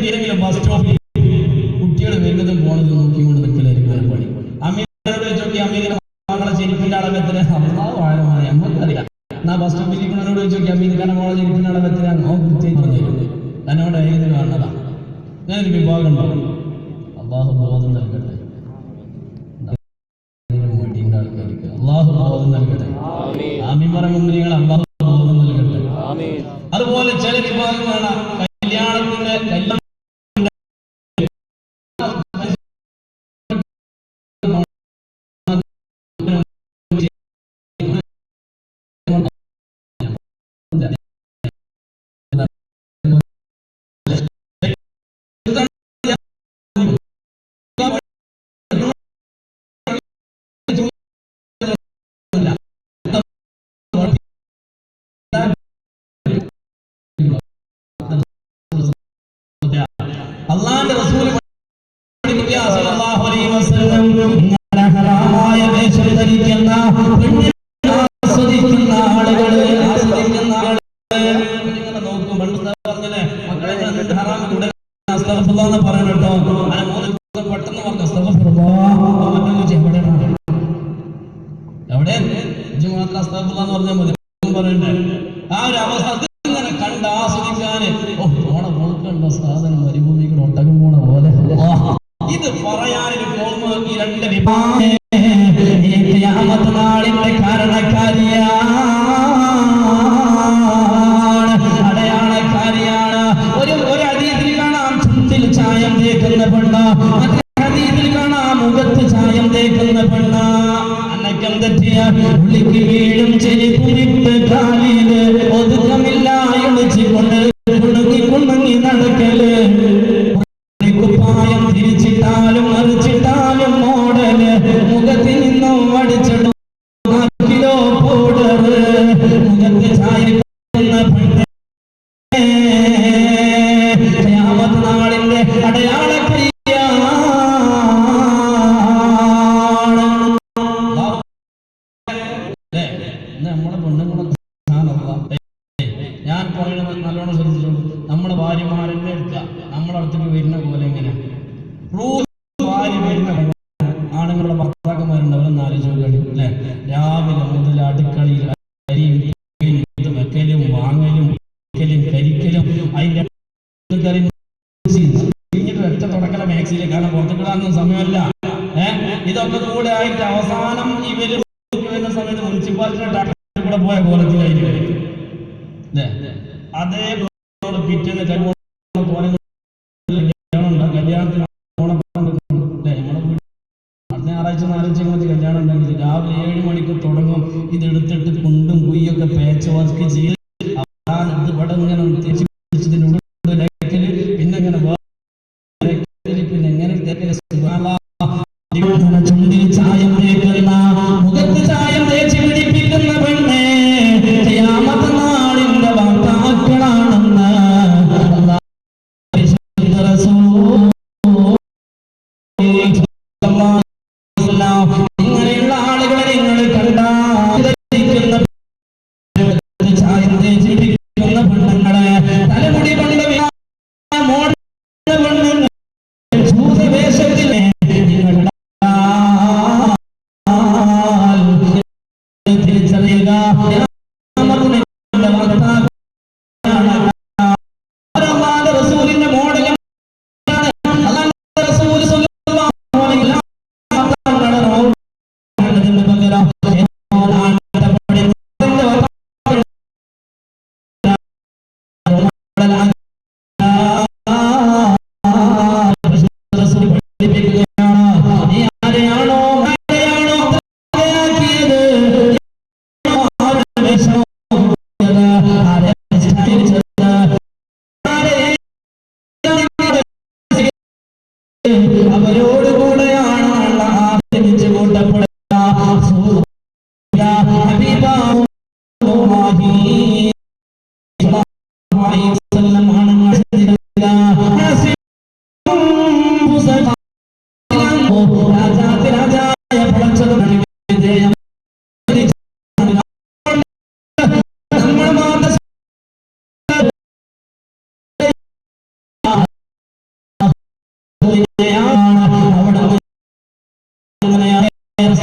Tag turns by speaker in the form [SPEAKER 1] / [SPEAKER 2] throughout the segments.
[SPEAKER 1] കിട്ടിയില്ലെങ്കിലും ബസ് സ്റ്റോപ്പിൽ കുട്ടികൾ വരുന്നതും പോണതും നോക്കിക്കൊണ്ട് നിൽക്കലായിരിക്കും പണി. അമീറിനോട് ചോദിച്ചു അമീറിന്റെ മകളെ ചെരുപ്പിന്റെ അളവെത്തിന് അമ്മ വാഴമാണ് നമ്മക്കറിയാം എന്നാ ബസ് സ്റ്റോപ്പിൽ ഇരിക്കുന്നവരോട് ചോദിച്ചു അമീർഖാന്റെ മോളെ ചെരുപ്പിന്റെ അളവെത്തിന് ഓ കൃത്യം പറഞ്ഞിരുന്നു എന്നോട് ഏത് കാണുന്നതാ ഞാനൊരു വിഭാഗം ഉണ്ടാവും അള്ളാഹു ബോധം നൽകട്ടെ. ഇതിന് മടിയുണ്ട് ആൾക്കാർക്ക് അള്ളാഹു ബോധം നൽകട്ടെ. ആമീൻ. പറയുമ്പോൾ നിങ്ങൾ അള്ളാഹു ബോധം നൽകട്ടെ. അതുപോലെ ചില വിഭാഗം കാണാം ഇത് പറയാനൊരു കോമ ഈ രണ്ട് വിഭാഗം ഉള്ളിക്ക് വീഴും ചെരിപ്പുമിട്ട് കാലിൽ ഒതുക്കമില്ല ഇളിച്ചുകൊണ്ട് കുണുങ്ങി കുണുങ്ങി നടക്കൽ. കുപ്പായം തിരിച്ചിട്ടാലും മറിച്ചിട്ടാലും മോഡൽ മുഖത്തിൽ നിന്നും അടിച്ചിടും കിലോ പൗഡറ് മുഖത്ത് ചായ ഖിയാമത്ത് നാളിന്റെ അടയാളക്രിയാണ് ഞാൻ പറയുന്നത് നല്ലോണം ശ്രദ്ധിച്ചു നമ്മുടെ ഭാര്യമാരെന്നെ എടുക്കുക? നമ്മുടെ അടുത്തേക്ക് വരുന്ന പോലെ എങ്ങനെ? ഭാര്യ വരുന്ന ആണുങ്ങളുടെ ഭർത്താക്കന്മാരുണ്ടാവും ആലോചിച്ചോളി അല്ലേ? രാവിലെ മുതൽ അടുക്കളയിൽ അരിയും വെക്കലും വാങ്ങലും വെക്കലും കരിക്കലും അതിന്റെ കാരണം പുറത്തേക്കിടാനൊന്നും സമയമല്ല. ഇതൊക്കെ കൂടെ ആയിട്ട് അവസാനം ഇവർ വരുന്ന സമയത്ത് മുനിസിപ്പാലിറ്റിയുടെ കൂടെ പോയ കോലത്തിലായിരിക്കും. അതേ പിറ്റേന്ന് Seven dal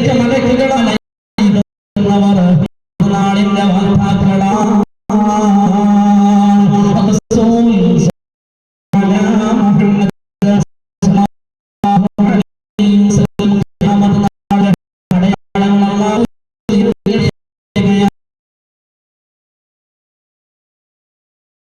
[SPEAKER 1] ജനിച്ച മലക്കുകളാണ് നാളിന്റെ വാർത്താക്കളാണ്